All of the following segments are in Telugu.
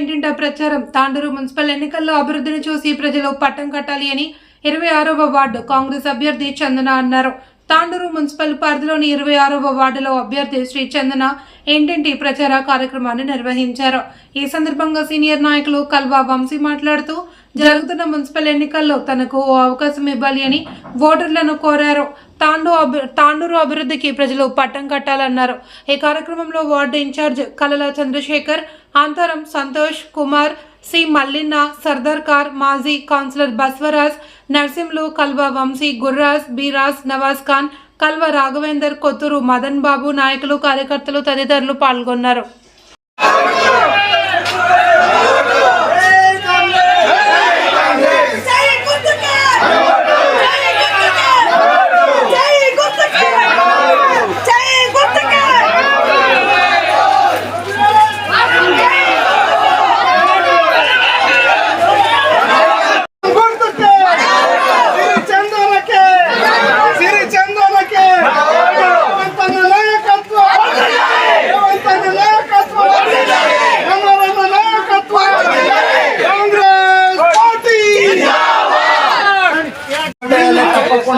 ఇంటింటా ప్రచారం. తాండూరు మున్సిపల్ ఎన్నికల్లో అభివృద్ధిని చూసి ప్రజలు పట్టం కట్టాలి అని ఇరవై ఆరవ వార్డు కాంగ్రెస్ అభ్యర్థి చందన అన్నారు. తాండూరు మున్సిపల్ పరిధిలోని ఇరవై ఆరవ వార్డులో అభ్యర్థి శ్రీ చందన ఇంటింటి ప్రచార కార్యక్రమాన్ని నిర్వహించారు. ఈ సందర్భంగా సీనియర్ నాయకులు కల్వా వంశీ మాట్లాడుతూ జరుగుతున్న మున్సిపల్ ఎన్నికల్లో తనకు ఓ అవకాశం ఇవ్వాలి అని ఓటర్లను కోరారు. తాండూ అభి తాండూరు అభివృద్ధికి ప్రజలు పట్టం కట్టాలన్నారు. ఈ కార్యక్రమంలో వార్డు ఇన్ఛార్జ్ కలలా చంద్రశేఖర్ అంతరం సంతోష్ కుమార్ సి మల్లిన్న సర్దార్ కార్ మాజీ కౌన్సిలర్ బస్వరాజ్ నర్సింలు కల్వ వంశీ గుర్రాజ్ బీరాజ్ నవాజ్ ఖాన్ కల్వ రాఘవేందర్ కొత్తూరు మదన్ బాబు నాయకులు కార్యకర్తలు తదితరులు పాల్గొన్నారు.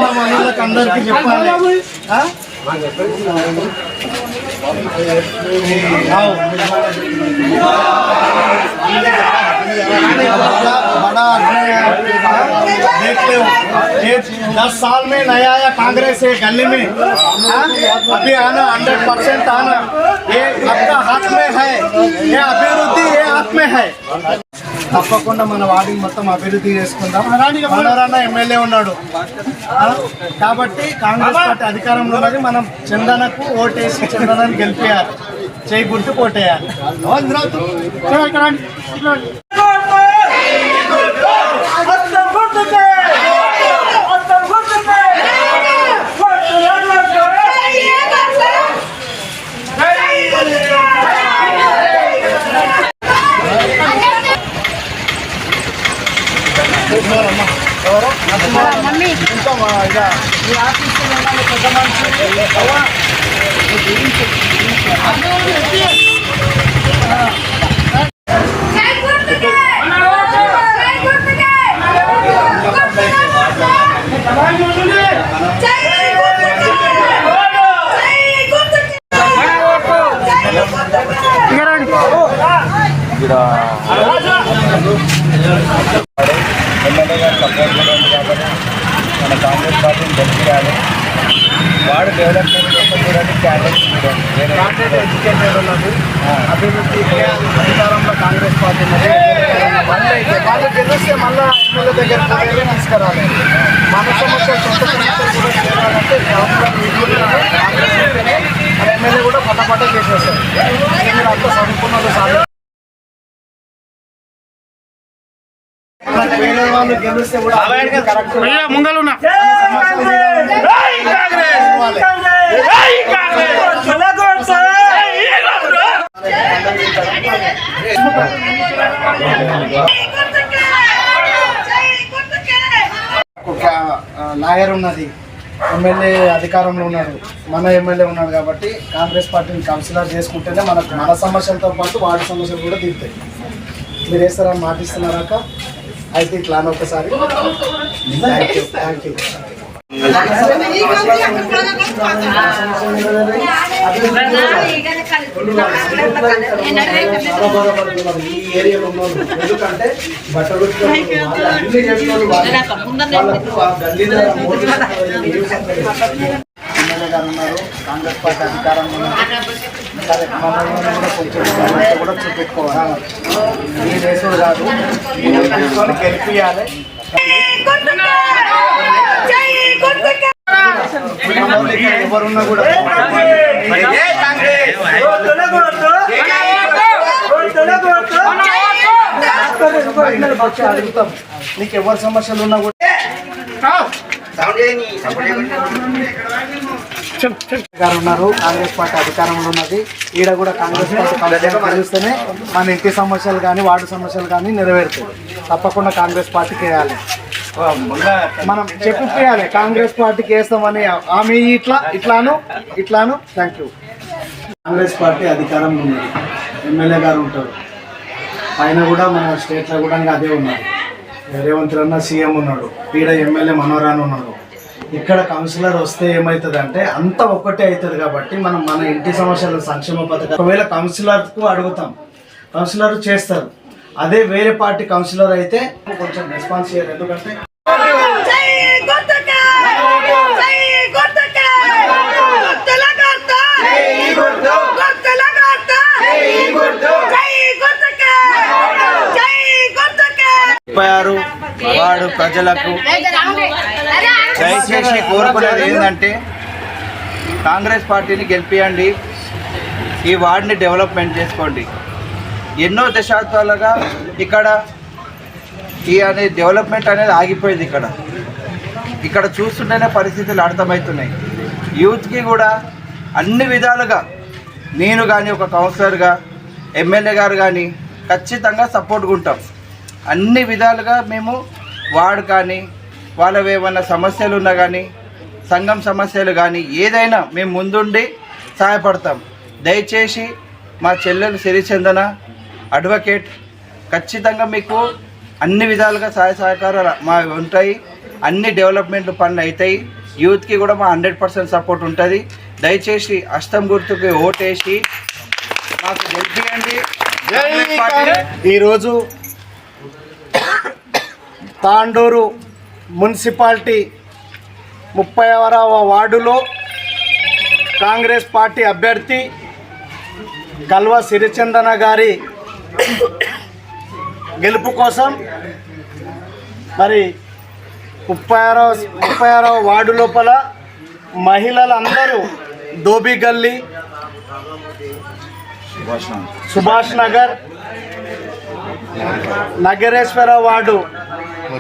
తప్పకుండా మనకి అందరికి చెప్పాలి ఆ? आओ। बड़ा बड़ा आदमी है आपके पास। देख लो ये दस साल में नया आया कांग्रेस है गली में हाँ? अभी आना हंड्रेड परसेंट आना ये आपका हाथ में है ये अभिवृद्धि ये हाथ में है తప్పకుండా మన వార్డుని మొత్తం అభివృద్ధి చేసుకుందాం. మనోరన్న ఎమ్మెల్యే ఉన్నాడు? కాబట్టి కాంగ్రెస్ పార్టీ అధికారంలో ఉన్నది మనం చందనకు ఓటేసి చందనని గెలిపేయాలి. చేయి గుర్తు కోటేయాలి ఇంకా ఇక ఈ ఆఫీసులో ఉన్న పెద్ద మనిషి అవ్వ, జై గుర్తుకే జై గుర్తుకే జై గుర్తుకే జై గుర్తుకే జై గుర్తుకే ఎమ్మెల్యే గారు సపోర్ట్ కూడా ఉంది కాబట్టి మన గెలిపించాలి వాడు డెవలప్మెంట్ కోసం క్యాండిడేట్ చూడండి ఎడ్యుకేటెడ్ ఉన్నది. అభివృద్ధి అధికారంలో కాంగ్రెస్ పార్టీ మళ్ళీ అయితే వాళ్ళు గెలిస్తే మళ్ళీ ఎమ్మెల్యే దగ్గర పోయి తీసుకురావాలి. మన సమస్యలు సొంత సమస్యలు కూడా చేయాలంటే. కాంగ్రెస్ ఎమ్మెల్యే కూడా పట్టపట్ట చేసేస్తారు. మీరు అంతా చదువుకున్న వాళ్ళు వాళ్ళు గెలిస్తే కూడా కరెక్ట్ ముంగలున్నా. జై గుర్తుకే ఒక లాయర్ ఉన్నది. ఎమ్మెల్యే అధికారంలో ఉన్నాడు. మన ఎమ్మెల్యే ఉన్నాడు కాబట్టి కాంగ్రెస్ పార్టీని కన్సిడర్ చేసుకుంటేనే మనకు మన సమస్యలతో పాటు వాడి సమస్యలు కూడా తీరుతాయి. మీరు వేస్తారని మాటిస్తున్నారాక అయితే ఇట్లా అని ఒకసారి థ్యాంక్ యూ థ్యాంక్ యూ ఈ ఏరియాలో. ఎందుకంటే బట్టలు అన్ని. వాళ్ళకు ఆ గల్లీలో గారు ఉన్నారు కాంగ్రెస్ పార్టీ అధికారంలో ఉన్నారు సరే మమ్మల్ని కూడా కొంచెం సమస్య కూడా చూపెట్టుకోవాలి ఈ రేసుడు కాదు గెలిపియాలి ఎవరున్నా కూడా అడుగుతాం నీకు ఎవరి సమస్యలు ఉన్నా కూడా గారు ఉన్నారు కాంగ్రెస్ పార్టీ అధికారంలో ఉన్నది. ఈడ కూడా కాంగ్రెస్ పార్టీ కలిస్తేనే మన ఇంటి సమస్యలు కానీ వార్డు సమస్యలు కానీ నెరవేరుతాయి. తప్పకుండా కాంగ్రెస్ పార్టీకి వేయాలి మనం చెప్పిపోయాలి కాంగ్రెస్ పార్టీకి వేస్తామని ఆమె ఇట్లా ఇట్లాను ఇట్లాను. థ్యాంక్ యూ కాంగ్రెస్ పార్టీ అధికారంలో ఉన్నది. ఎమ్మెల్యే గారు ఉంటారు. ఆయన కూడా మన స్టేట్లో కూడా అదే ఉన్నారు. రేవంత్ రన్న సీఎం ఉన్నాడు. ఈడ ఎమ్మెల్యే మనోరాన్ ఉన్నాడు. ఇక్కడ కౌన్సిలర్ వస్తే ఏమవుతుంది అంటే అంత ఒక్కటే అవుతుంది కాబట్టి మనం మన ఇంటి సమస్యలు సంక్షేమ పథకం ఒకవేళ కౌన్సిలర్కు అడుగుతాం కౌన్సిలర్ చేస్తారు. అదే వేరే పార్టీ కౌన్సిలర్ అయితే కొంచెం రెస్పాన్స్ చేయరు ఎందుకంటే వాడు ప్రజలకు దయచేసి కోరుకునేది ఏంటంటే కాంగ్రెస్ పార్టీని గెలిపియండి ఈ వార్డుని డెవలప్మెంట్ చేసుకోండి. ఎన్నో దశాబ్దాలుగా ఇక్కడ ఈ అనే డెవలప్మెంట్ అనేది ఆగిపోయింది ఇక్కడ. ఇక్కడ చూస్తుంటేనే పరిస్థితులు అర్థమవుతున్నాయి. యూత్కి కూడా అన్ని విధాలుగా నేను కానీ ఒక కౌన్సిలర్గా ఎమ్మెల్యే గారు కానీ ఖచ్చితంగా సపోర్ట్గా ఉంటాం. అన్ని విధాలుగా మేము వార్డు కానీ వాళ్ళవి ఏమైనా సమస్యలు ఉన్నా కానీ సంఘం సమస్యలు కానీ ఏదైనా మేము ముందుండి సహాయపడతాం. దయచేసి మా చెల్లెలు సిరిచందన అడ్వకేట్ ఖచ్చితంగా మీకు అన్ని విధాలుగా సహాయ సహకారాలు మా ఉంటాయి. అన్ని డెవలప్మెంట్ పనులు అవుతాయి యూత్కి కూడా మా హండ్రెడ్ పర్సెంట్ సపోర్ట్ ఉంటుంది. దయచేసి అష్టం గుర్తుకి ఓటేసి మాకు గెలిపియండి. ఈరోజు తాండూరు మున్సిపాలిటీ ముప్పై ఆరవ వార్డులో కాంగ్రెస్ పార్టీ అభ్యర్థి కల్వ సిరిచందన గారి గెలుపు కోసం మరి ముప్పై ఆరవ ముప్పై ఆరవ వార్డు లోపల మహిళలందరూ దోబి గల్లీ సుభాష్ నగర్ నగరేశ్వర వార్డు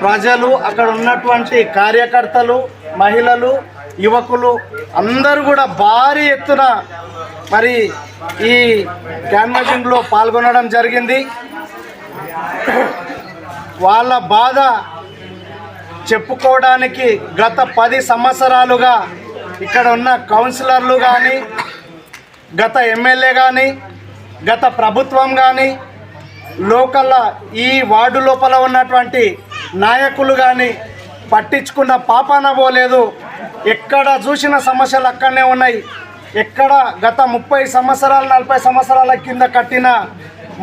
ప్రజలు అక్కడ ఉన్నటువంటి కార్యకర్తలు మహిళలు యువకులు అందరూ కూడా భారీ ఎత్తున మరి ఈ క్యాన్వాసింగ్లో పాల్గొనడం జరిగింది. వాళ్ళ బాధ చెప్పుకోవడానికి గత పది సంవత్సరాలుగా ఇక్కడ ఉన్న కౌన్సిలర్లు కానీ గత ఎమ్మెల్యే కానీ గత ప్రభుత్వం కానీ లోకల్ ఈ వార్డు లోపల ఉన్నటువంటి నాయకులు కానీ పట్టించుకున్న పాపాన పోలేదు ఎక్కడ చూసిన సమస్యలు అక్కడనే ఉన్నాయి. ఎక్కడ గత ముప్పై సంవత్సరాలు నలభై సంవత్సరాల కింద కట్టిన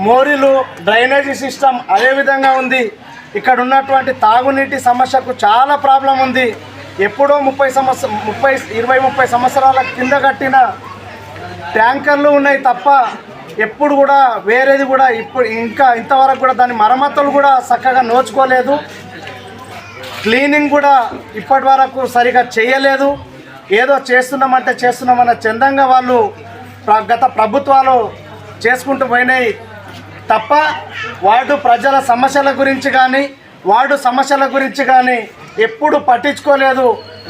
మోరీలు డ్రైనేజీ సిస్టమ్ అదే విధంగా ఉంది. ఇక్కడ ఉన్నటువంటి తాగునీటి సమస్యకు చాలా ప్రాబ్లం ఉంది. ఎప్పుడో ముప్పై సంవత్సరం ముప్పై ఇరవై ముప్పై సంవత్సరాల కింద కట్టిన ట్యాంకర్లు ఉన్నాయి తప్ప ఎప్పుడు కూడా వేరేది కూడా ఇప్పుడు ఇంకా ఇంతవరకు కూడా దాని మరమ్మతులు కూడా చక్కగా నోచుకోలేదు. క్లీనింగ్ కూడా ఇప్పటి వరకు సరిగా చేయలేదు. ఏదో చేస్తున్నామంటే చేస్తున్నామన్న చందంగా వాళ్ళు గత ప్రభుత్వాలు చేసుకుంటూ పోయినాయి తప్ప వార్డు ప్రజల సమస్యల గురించి కానీ వార్డు సమస్యల గురించి కానీ ఎప్పుడు పట్టించుకోలేదు.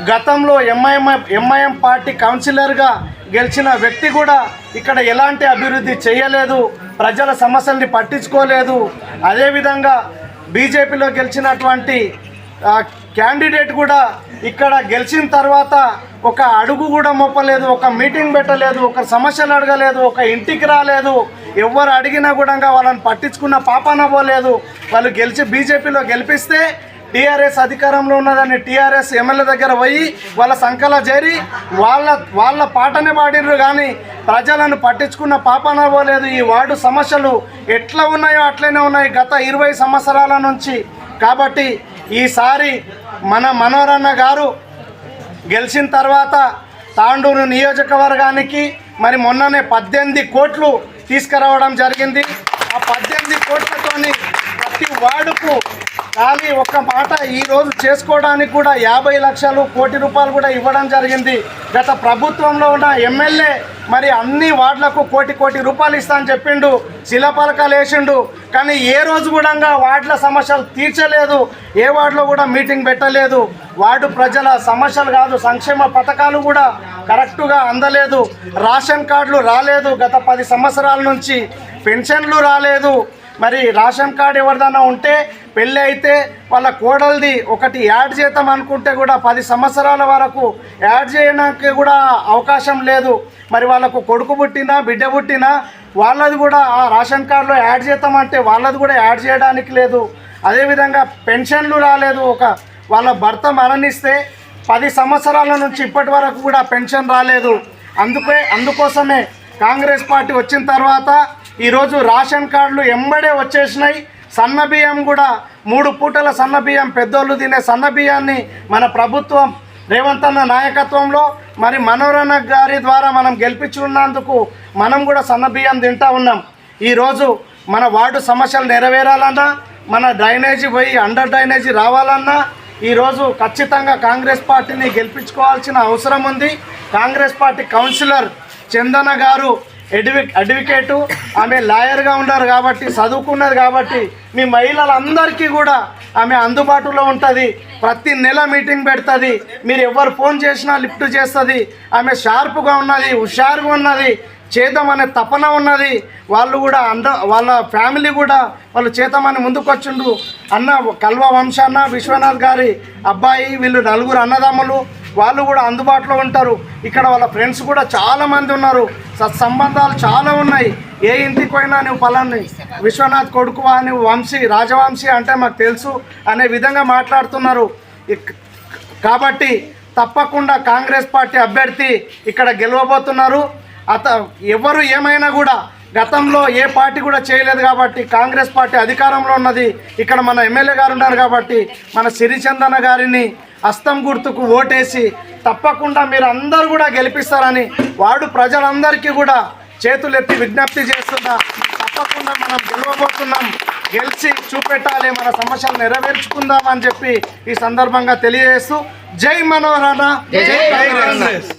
గతంలో ఎంఐఎం ఎంఐఎం పార్టీ కౌన్సిలర్గా గెలిచిన వ్యక్తి కూడా ఇక్కడ ఎలాంటి అభివృద్ధి చేయలేదు ప్రజల సమస్యల్ని పట్టించుకోలేదు. అదేవిధంగా బీజేపీలో గెలిచినటువంటి క్యాండిడేట్ కూడా ఇక్కడ గెలిచిన తర్వాత ఒక అడుగు కూడా మొప్పలేదు ఒక మీటింగ్ పెట్టలేదు ఒక సమస్యలు అడగలేదు ఒక ఇంటికి రాలేదు. ఎవరు అడిగినా కూడా వాళ్ళని పట్టించుకున్న పాపాన పోలేదు. వాళ్ళు గెలిచి బీజేపీలో గెలిపిస్తే టీఆర్ఎస్ అధికారంలో ఉన్నదని టీఆర్ఎస్ ఎమ్మెల్యే దగ్గర పోయి వాళ్ళ సంకల చేరి వాళ్ళ వాళ్ళ పాటనే పాడిర్రు కానీ ప్రజలను పట్టించుకున్న పాపన పోలేదు ఈ వార్డు సమస్యలు ఎట్లా ఉన్నాయో అట్లనే ఉన్నాయి. గత ఇరవై సంవత్సరాల నుంచి కాబట్టి ఈసారి మన మనోరన్న గారు గెలిచిన తర్వాత తాండూరు నియోజకవర్గానికి మరి మొన్ననే పద్దెనిమిది కోట్లు తీసుకురావడం జరిగింది. ఆ పద్దెనిమిది కోట్లతోని ప్రతి వార్డుకు ఖాళీ ఒక్క మాట. ఈరోజు చేసుకోవడానికి కూడా యాభై లక్షలు కోటి రూపాయలు కూడా ఇవ్వడం జరిగింది. గత ప్రభుత్వంలో ఉన్న ఎమ్మెల్యే మరి అన్ని వార్డులకు కోటి కోటి రూపాయలు ఇస్తా అని చెప్పిండు. శిలాపలకాలు వేసిండు. కానీ ఏ రోజు కూడా వార్డుల సమస్యలు తీర్చలేదు. ఏ వార్డులో కూడా మీటింగ్ పెట్టలేదు. వార్డు ప్రజల సమస్యలు కాదు సంక్షేమ పథకాలు కూడా కరెక్టుగా అందలేదు. రేషన్ కార్డులు రాలేదు. గత పది సంవత్సరాల నుంచి పెన్షన్లు రాలేదు. మరి రేషన్ కార్డు ఎవరిదైనా ఉంటే పెళ్ళి అయితే వాళ్ళ కోడల్ది ఒకటి యాడ్ చేద్దాం అనుకుంటే కూడా పది సంవత్సరాల వరకు యాడ్ చేయడానికి కూడా అవకాశం లేదు. మరి వాళ్ళకు కొడుకు పుట్టినా బిడ్డ పుట్టినా వాళ్ళది కూడా ఆ రేషన్ కార్డులో యాడ్ చేద్దామంటే వాళ్ళది కూడా యాడ్ చేయడానికి లేదు. అదేవిధంగా పెన్షన్లు రాలేదు. ఒక వాళ్ళ భర్త మరణిస్తే పది సంవత్సరాల నుంచి ఇప్పటి వరకు కూడా పెన్షన్ రాలేదు. అందుకే అందుకోసమే కాంగ్రెస్ పార్టీ వచ్చిన తర్వాత ఈరోజు రేషన్ కార్డులు ఎంబడే వచ్చేసినాయి. సన్న బియ్యం కూడా మూడు పూటల సన్న బియ్యం పెద్దోళ్ళు తినే సన్న బియ్యాన్ని మన ప్రభుత్వం రేవంత్ అన్న నాయకత్వంలో మరి మనోరణ గారి ద్వారా మనం గెలిపించుకున్నందుకు మనం కూడా సన్న బియ్యం తింటా ఉన్నాం. ఈరోజు మన వార్డు సమస్యలు నెరవేరాలన్నా మన డ్రైనేజీ పోయి అండర్ డ్రైనేజీ రావాలన్నా ఈరోజు ఖచ్చితంగా కాంగ్రెస్ పార్టీని గెలిపించుకోవాల్సిన అవసరం ఉంది. కాంగ్రెస్ పార్టీ కౌన్సిలర్ చందన గారు అడ్వి అడ్వకేటు ఆమె లాయర్గా ఉన్నారు కాబట్టి చదువుకున్నది కాబట్టి మీ మహిళలందరికీ కూడా ఆమె అందుబాటులో ఉంటుంది. ప్రతి నెల మీటింగ్ పెడుతుంది. మీరు ఎవరు ఫోన్ చేసినా లిఫ్ట్ చేస్తుంది. ఆమె షార్ప్గా ఉన్నది హుషారుగా ఉన్నది. చేద్దామనే తపన ఉన్నది. వాళ్ళు కూడా అంద వాళ్ళ ఫ్యామిలీ కూడా వాళ్ళు చేద్దామని ముందుకొచ్చిండు అన్న కల్వ వంశాన్న విశ్వనాథ్ గారి అబ్బాయి వీళ్ళు నలుగురు అన్నదమ్ములు వాళ్ళు కూడా అందుబాటులో ఉంటారు. ఇక్కడ వాళ్ళ ఫ్రెండ్స్ కూడా చాలామంది ఉన్నారు. సత్సంబంధాలు చాలా ఉన్నాయి. ఏ ఇంటికి పోయినా నువ్వు పలాన్ని విశ్వనాథ్ కొడుకువా నువ్వు వంశీ రాజవంశీ అంటే మాకు తెలుసు అనే విధంగా మాట్లాడుతున్నారు. ఇక్- కాబట్టి తప్పకుండా కాంగ్రెస్ పార్టీ అభ్యర్థి ఇక్కడ గెలవబోతున్నారు. అత ఎవరు ఏమైనా కూడా గతంలో ఏ పార్టీ కూడా చేయలేదు కాబట్టి కాంగ్రెస్ పార్టీ అధికారంలో ఉన్నది. ఇక్కడ మన ఎమ్మెల్యే గారు ఉన్నారు కాబట్టి మన సిరిచందన గారిని హస్తం గుర్తుకు ఓటేసి తప్పకుండా మీరు అందరూ కూడా గెలిపిస్తారని వాడు ప్రజలందరికీ కూడా చేతులెత్తి విజ్ఞప్తి చేస్తున్నా. తప్పకుండా మనం గెలవబోతున్నాం. గెలిచి చూపెట్టాలి. మన సమస్యలు నెరవేర్చుకుందాం అని చెప్పి ఈ సందర్భంగా తెలియజేస్తూ జై మనోహరణ జై కాంగ్రెస్.